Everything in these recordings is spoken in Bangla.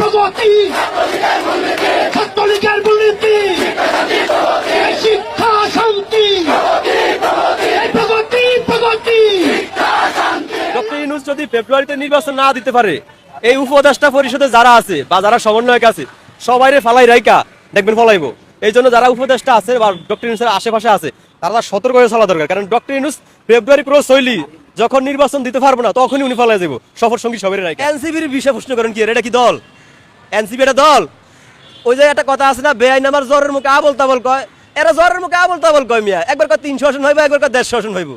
প্রগতি ছাত্রলীগের দুর্নীতি শিক্ষা শান্তি প্রগতি প্রগতি। ইউনুস যদি ফেব্রুয়ারিতে নির্বাচন না দিতে পারে এই উপদেষ্টা পরিষদে যারা আছে বা যারা সমন্বয়ক আছে ফালাই রাইকা দেখবেন ফলাইব। এই জন্য যারা উপদেষ্টা আছে বা ডক্টর আশেপাশে আছে তারা সতর্ক হয়ে চলা দরকার। কারণ ডক্টর ইউনুস ফেব্রুয়ারি পুরো শৈলী যখন নির্বাচন দিতে পারব না তখনই উনি ফলাই যাব সফর সঙ্গী সবাই রায় এনসিবির প্রশ্ন করেন কি এটা কি দল? এনসিবি এটা দল। ওই যে একটা কথা আছে না, বেআইন আমার জ্বরের মুখে আবল তাবল কয়। এরা জ্বরের মুখে আবল তাবল কয় মিয়া। একবার কয় তিনশো আসন হইব, একবার কয় দেড়শো আসন হইব।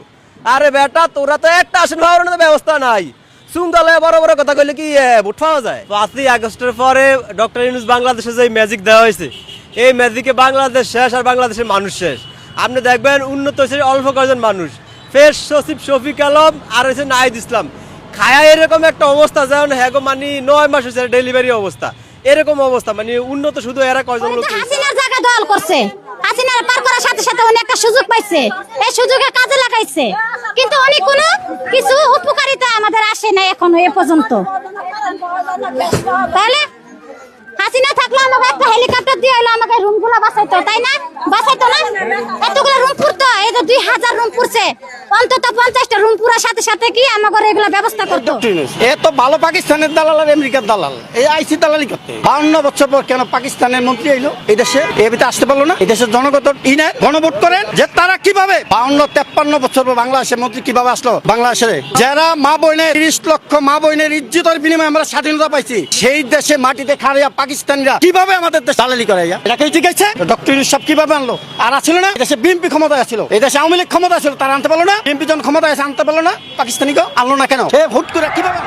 আরে বেটা, তোরা তো একটা আসন হওয়ার ব্যবস্থা নাই। সুন্দলে বড় বড় কথা কইলে কি ভোট পাওয়া যায়? পাঁচই আগস্টের পরে ডক্টর ইউনুস বাংলাদেশে যে ম্যাজিক দেওয়া হয়েছে, এই ম্যাজিকে বাংলাদেশ শেষ আর বাংলাদেশের মানুষ শেষ। আপনি দেখবেন উন্নত হয়েছে অল্প কয়েকজন মানুষ। ফের সচিব শফিক আলম আর হয়েছে নাহিদ ইসলাম। খায়া এরকম একটা অবস্থা যেমন হ্যাঁ মানে নয় মাস হয়েছে ডেলিভারি অবস্থা। এরকম অবস্থা মানে উন্নত শুধু এরা কয়জন লোক তো হাসিনার জায়গা দল করছে। হাসিনার পার করার সাথে সাথে উনি একটা সুযোগ পাইছে। এই সুযোগে কাজে লাগাইছে। কিন্তু উনি কোনো কিছু উপকারিতা আমাদের আসে না এখনও এ পর্যন্ত। তাহলে হাসিনা থাকলে আমাকে একটা হেলিকপ্টার দিয়ে হলো আমাকে রুমগুলো বাঁচাইতো তাই না? বাঁচাইতো না? এতগুলো রুম পুরতো এই তো দুই হাজার রুম পুরছে অন্তত পঞ্চাশটা রুম পুরার সাথে সাথে কি আমাকে এগুলো ব্যবস্থা করতো? এ তো ভালো পাকিস্তানের দালাল আর আমেরিকার দালাল। এই আইসি দালালি করতে। বাউন্ন বছর পর কেন পাকিস্তানের মন্ত্রী এলো? এই দেশে? এ ভিতরে আসতে পারল না? এই দেশের জনগত ইনে গণভোট করেন যে তারা কীভাবে? বাউন্ন তেপ্পান্ন বছর পর বাংলাদেশের মন্ত্রী কীভাবে আসলো? বাংলাদেশে যারা মা বোনের তিরিশ লক্ষ মা বোনের ইজ্জতের বিনিময়ে আমরা স্বাধীনতা পাইছি, সেই দেশে মাটিতে খাড়িয়া পাকিস্তানিরা কীভাবে আমাদের দেশ দালালি করে? এটা কি ঠিক আছে ডক্টর ইউনুস সব কীভাবে আনলো? আর আছিল না? দেশে বিএনপি ক্ষমতায় ছিল এই দেশে আওয়ামী লীগ ক্ষমতা ছিল তারা আনতে পারল না? বিএনপি যখন ক্ষমতায় আছে, আনতে পারল না পাকিস্তানিকে আনলো না কেন সে ভোট করে কীভাবে?